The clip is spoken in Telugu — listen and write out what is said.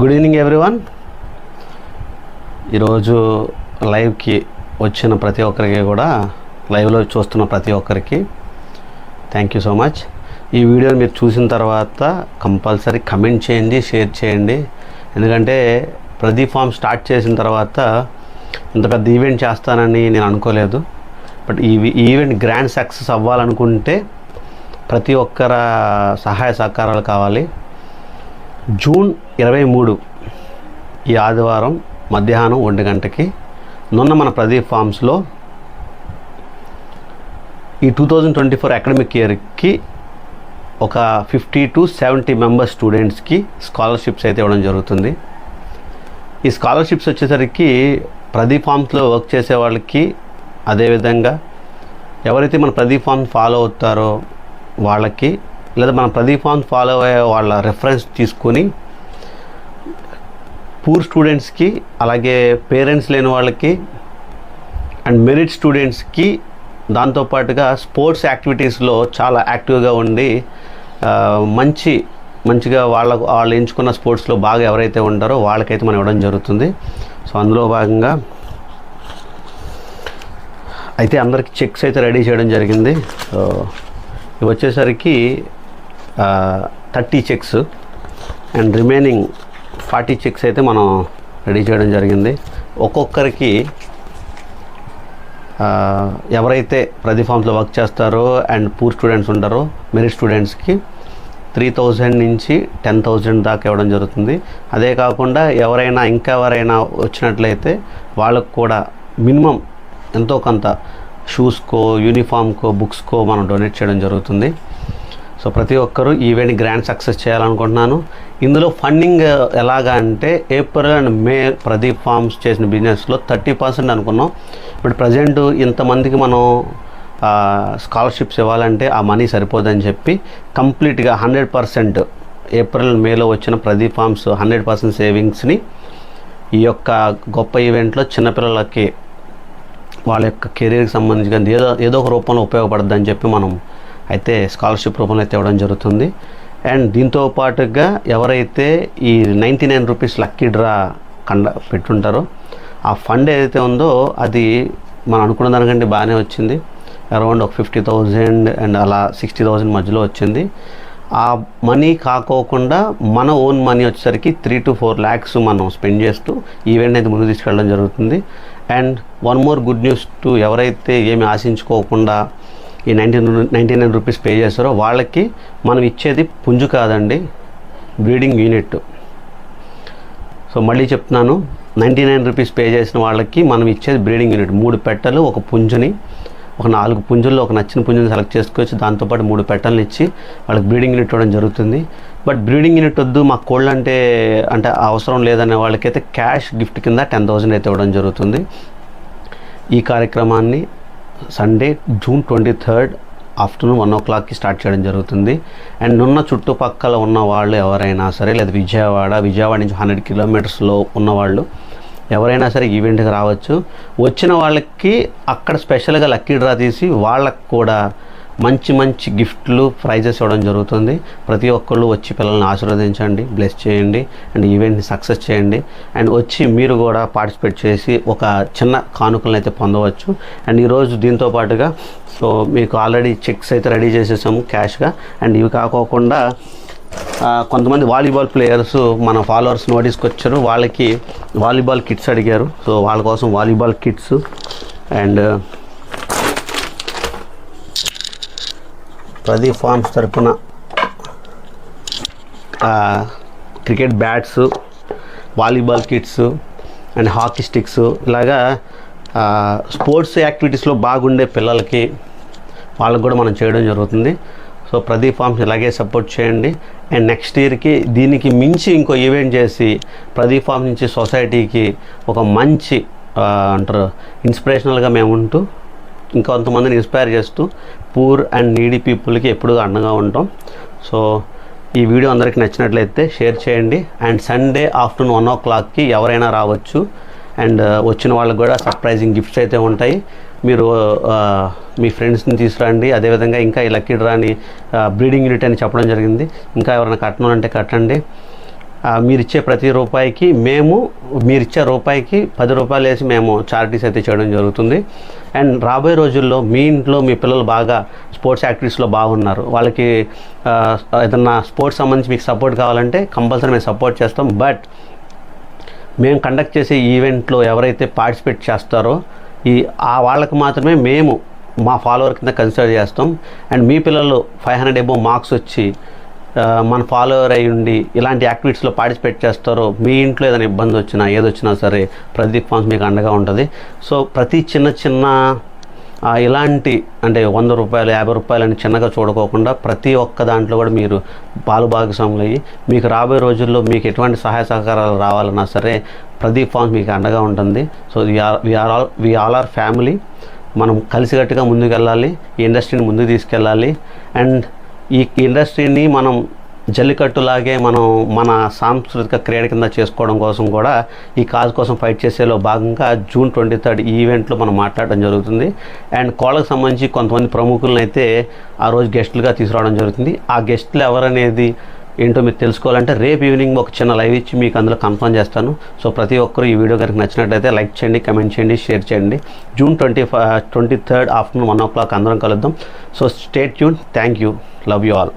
గుడ్ ఈవినింగ్ ఎవ్రీవన్ ఈరోజు లైవ్కి వచ్చిన ప్రతి ఒక్కరికి కూడా లైవ్లో చూస్తున్న ప్రతి ఒక్కరికి థ్యాంక్ యూ సో మచ్ ఈ వీడియోని మీరు చూసిన తర్వాత కంపల్సరీ కమెంట్ చేయండి షేర్ చేయండి. ఎందుకంటే ప్రదీప్ ఫామ్ స్టార్ట్ చేసిన తర్వాత ఇంత పెద్ద ఈవెంట్ చేస్తానని నేను అనుకోలేదు. బట్ ఈ ఈ ఈవెంట్ గ్రాండ్ సక్సెస్ అవ్వాలనుకుంటే ప్రతి ఒక్కర సహాయ సహకారాలు కావాలి. జూన్ ఇరవై మూడు ఈ ఆదివారం మధ్యాహ్నం ఒంటి గంటకి నున్న మన ప్రదీప్ ఫార్మ్స్లో ఈ two thousand twenty four academic ఇయర్కి ఒక ఫిఫ్టీ టు సెవెంటీ మెంబర్స్ స్టూడెంట్స్కి స్కాలర్షిప్స్ అయితే ఇవ్వడం జరుగుతుంది. ఈ స్కాలర్షిప్స్ వచ్చేసరికి ప్రదీప్ ఫార్మ్స్లో వర్క్ చేసే వాళ్ళకి అదేవిధంగా ఎవరైతే మన ప్రదీప్ ఫామ్ ఫాలో అవుతారో వాళ్ళకి లేదా మన ప్రదీప్ ఫామ్ ఫాలో అయ్యే వాళ్ళ రెఫరెన్స్ తీసుకొని పూర్ స్టూడెంట్స్కి అలాగే పేరెంట్స్ లేని వాళ్ళకి అండ్ మెరిట్ స్టూడెంట్స్కి దాంతోపాటుగా స్పోర్ట్స్ యాక్టివిటీస్లో చాలా యాక్టివ్గా ఉండి మంచి మంచిగా వాళ్ళ వాళ్ళు ఎంచుకున్న స్పోర్ట్స్లో బాగా ఎవరైతే ఉంటారో వాళ్ళకైతే మనం ఇవ్వడం జరుగుతుంది. సో అందులో భాగంగా అయితే అందరికి చెక్స్ అయితే రెడీ చేయడం జరిగింది. సో ఇవి వచ్చేసరికి thirty checks and remaining forty checks అయితే మనం రెడీ చేయడం జరిగింది. ఒక్కొక్కరికి ఎవరైతే ప్రతి ఫామ్స్లో వర్క్ చేస్తారో అండ్ పూర్ స్టూడెంట్స్ ఉంటారో మెరిట్ స్టూడెంట్స్కి త్రీ థౌజండ్ నుంచి టెన్ థౌజండ్ దాకా ఇవ్వడం జరుగుతుంది. అదే కాకుండా ఎవరైనా ఇంకా ఎవరైనా వచ్చినట్లయితే వాళ్ళకు కూడా మినిమం ఎంతో కొంత షూస్కో యూనిఫామ్కో బుక్స్కో మనం డొనేట్ చేయడం జరుగుతుంది. సో ప్రతి ఒక్కరూ ఈవెంట్ గ్రాండ్ సక్సెస్ చేయాలనుకుంటున్నాను. ఇందులో ఫండింగ్ ఎలాగా అంటే April and May Pradeep farms చేసిన బిజినెస్లో థర్టీ పర్సెంట్ అనుకున్నాం. ఇప్పుడు ప్రజెంట్ ఇంతమందికి మనం స్కాలర్షిప్స్ ఇవ్వాలంటే ఆ మనీ సరిపోదని చెప్పి కంప్లీట్గా హండ్రెడ్ పర్సెంట్ ఏప్రిల్ మేలో వచ్చిన ప్రదీప్ ఫార్మ్స్ హండ్రెడ్ పర్సెంట్ సేవింగ్స్ని ఈ యొక్క గొప్ప ఈవెంట్లో చిన్నపిల్లలకి వాళ్ళ యొక్క కెరీర్కి సంబంధించిన ఏదో ఏదో ఒక రూపంలో ఉపయోగపడద్దని చెప్పి మనం అయితే స్కాలర్షిప్ రూపంలో అయితే ఇవ్వడం జరుగుతుంది. అండ్ దీంతో పాటుగా ఎవరైతే ఈ ninety nine rupees lucky draw కండ పెట్టుంటారో ఆ ఫండ్ ఏదైతే ఉందో అది మనం అనుకున్న దానికంటే బాగానే వచ్చింది. అరౌండ్ ఒక ఫిఫ్టీ థౌజండ్ అండ్ అలా సిక్స్టీ థౌజండ్ మధ్యలో వచ్చింది. ఆ మనీ కాకోకుండా మన ఓన్ మనీ వచ్చేసరికి త్రీ టు ఫోర్ ల్యాక్స్ మనం స్పెండ్ చేస్తూ ఈవెంట్ అయితే ముందుకు తీసుకెళ్ళడం జరుగుతుంది. And one more good news to ఎవరైతే ఏమి ఆశించుకోకుండా ఈ nineteen ninety nine rupees pay చేస్తారో వాళ్ళకి మనం ఇచ్చేది పుంజు కాదండి బ్రీడింగ్ యూనిట్. సో మళ్ళీ చెప్తున్నాను నైంటీ నైన్ రూపీస్ పే చేసిన వాళ్ళకి మనం ఇచ్చేది బ్రీడింగ్ యూనిట్. మూడు పెట్టలు ఒక పుంజుని ఒక నాలుగు పుంజుల్లో ఒక నచ్చిన పుంజుని సెలెక్ట్ చేసుకోవచ్చు. దాంతోపాటు మూడు పెట్టలను ఇచ్చి వాళ్ళకి బ్రీడింగ్ యూనిట్ ఇవ్వడం జరుగుతుంది. బట్ బ్రీడింగ్ యూనిట్ వద్దు మా కోళ్ళు అంటే అంటే అవసరం లేదనే వాళ్ళకైతే క్యాష్ గిఫ్ట్ కింద టెన్ థౌజండ్ అయితే ఇవ్వడం జరుగుతుంది. ఈ కార్యక్రమాన్ని Sunday June twenty third afternoon one ఓ క్లాక్కి స్టార్ట్ చేయడం జరుగుతుంది. అండ్ ఉన్న చుట్టుపక్కల ఉన్న వాళ్ళు ఎవరైనా సరే లేదా విజయవాడ విజయవాడ నుంచి హండ్రెడ్ కిలోమీటర్స్లో ఉన్నవాళ్ళు ఎవరైనా సరే ఈవెంట్కి రావచ్చు. వచ్చిన వాళ్ళకి అక్కడ స్పెషల్గా లక్కీ డ్రా తీసి వాళ్ళకు కూడా మంచి మంచి గిఫ్ట్లు ప్రైజెస్ ఇవ్వడం జరుగుతుంది. ప్రతి ఒక్కళ్ళు వచ్చి పిల్లల్ని ఆశీర్వదించండి బ్లెస్ చేయండి అండ్ ఈవెంట్ని సక్సెస్ చేయండి. అండ్ వచ్చి మీరు కూడా పార్టిసిపేట్ చేసి ఒక చిన్న కానుకలను అయితే పొందవచ్చు. అండ్ ఈరోజు దీంతో పాటుగా సో మీకు ఆల్రెడీ చెక్స్ అయితే రెడీ చేసేసాము క్యాష్గా. అండ్ ఇవి కాకోకుండా కొంతమంది వాలీబాల్ ప్లేయర్స్ మన ఫాలోవర్స్ నోటీస్కి వచ్చారు. వాళ్ళకి వాలీబాల్ కిట్స్ అడిగారు. సో వాళ్ళ కోసం volleyball kits and Pradeep farms తరఫున cricket bats volleyball kits and hockey sticks ఇలాగా స్పోర్ట్స్ యాక్టివిటీస్లో బాగుండే పిల్లలకి వాళ్ళకి కూడా మనం చేయడం జరుగుతుంది. సో ప్రదీప్ ఫార్మ్స్ ఇలాగే సపోర్ట్ చేయండి. అండ్ నెక్స్ట్ ఇయర్కి దీనికి మించి ఇంకో ఈవెంట్ చేసి ప్రదీప్ ఫార్మ్ నుంచి సొసైటీకి ఒక మంచి అంటారు ఇన్స్పిరేషనల్గా మేము ఉంటూ ఇంకొంతమందిని ఇన్స్పైర్ చేస్తూ పూర్ అండ్ నీడీ పీపుల్కి ఎప్పుడూ అండగా ఉంటాం. సో ఈ వీడియో అందరికీ నచ్చినట్లయితే షేర్ చేయండి. అండ్ సండే ఆఫ్టర్నూన్ వన్ ఓ క్లాక్కి ఎవరైనా రావచ్చు. అండ్ uh, వచ్చిన వాళ్ళకి కూడా సర్ప్రైజింగ్ గిఫ్ట్స్ అయితే ఉంటాయి. మీరు uh, మీ ఫ్రెండ్స్ని తీసుకురండి. అదేవిధంగా ఇంకా ఈ లక్కీ డ్రాని uh, బ్రీడింగ్ యూనిట్ అని చెప్పడం జరిగింది. ఇంకా ఎవరైనా కట్టడం అంటే కట్టండి. మీరిచ్చే ప్రతి రూపాయికి మేము మీరిచ్చే రూపాయికి పది రూపాయలు వేసి మేము చారిటీస్ అయితే చేయడం జరుగుతుంది. అండ్ రాబోయే రోజుల్లో మీ ఇంట్లో మీ పిల్లలు బాగా స్పోర్ట్స్ యాక్టివిటీస్లో బాగున్నారు. వాళ్ళకి ఏదన్నా స్పోర్ట్స్ సంబంధించి మీకు సపోర్ట్ కావాలంటే కంపల్సరీ మేము సపోర్ట్ చేస్తాం. బట్ మేము కండక్ట్ చేసే ఈవెంట్లో ఎవరైతే పార్టిసిపేట్ చేస్తారో ఈ ఆ వాళ్ళకి మాత్రమే మేము మా ఫాలోవర్ కింద కన్సిడర్ చేస్తాం. అండ్ మీ పిల్లలు ఫైవ్ హండ్రెడ్ ఎబో మార్క్స్ వచ్చి మన ఫాలోవర్ అయి ఉండి ఇలాంటి యాక్టివిటీస్లో పార్టిసిపేట్ చేస్తారో మీ ఇంట్లో ఏదైనా ఇబ్బంది వచ్చినా ఏదొచ్చినా సరే ప్రదీప్ ఫార్మ్స్ మీకు అండగా ఉంటుంది. సో ప్రతి చిన్న చిన్న ఇలాంటి అంటే వంద రూపాయలు యాభై రూపాయలు అని చిన్నగా చూడుకోకుండా ప్రతి ఒక్క దాంట్లో కూడా మీరు పాలు భాగస్వాములు అయ్యి మీకు రాబోయే రోజుల్లో మీకు ఎటువంటి సహాయ సహకారాలు రావాలన్నా సరే ప్రదీప్ ఫార్మ్స్ మీకు అండగా ఉంటుంది. So we are all we all are family. మనం కలిసికట్టుగా ముందుకు వెళ్ళాలి ఈ ఇండస్ట్రీని ముందుకు తీసుకెళ్ళాలి. అండ్ ఈ ఇండస్ట్రీని మనం జల్లికట్టులాగే మనం మన సాంస్కృతిక క్రీడ కింద చేసుకోవడం కోసం కూడా ఈ కాజ్ కోసం ఫైట్ చేసేలో భాగంగా జూన్ ట్వంటీ థర్డ్ ఈ ఈవెంట్లో మనం మాట్లాడడం జరుగుతుంది. అండ్ కోళ్ళకు సంబంధించి కొంతమంది ప్రముఖులను అయితే ఆ రోజు గెస్టులుగా తీసుకురావడం జరుగుతుంది. ఆ గెస్టులు ఎవరనేది ఏంటో మీరు తెలుసుకోవాలంటే రేపు ఈవినింగ్ ఒక చిన్న లైవ్ ఇచ్చి మీకు అందులో కన్ఫర్మ్ చేస్తాను. సో ప్రతి ఒక్కరు ఈ వీడియో కనుక నచ్చినట్టయితే లైక్ చేయండి కమెంట్ చేయండి షేర్ చేయండి. June twenty twenty third afternoon one o'clock అందరం కలుద్దాం. So stay tuned thank you. Love you all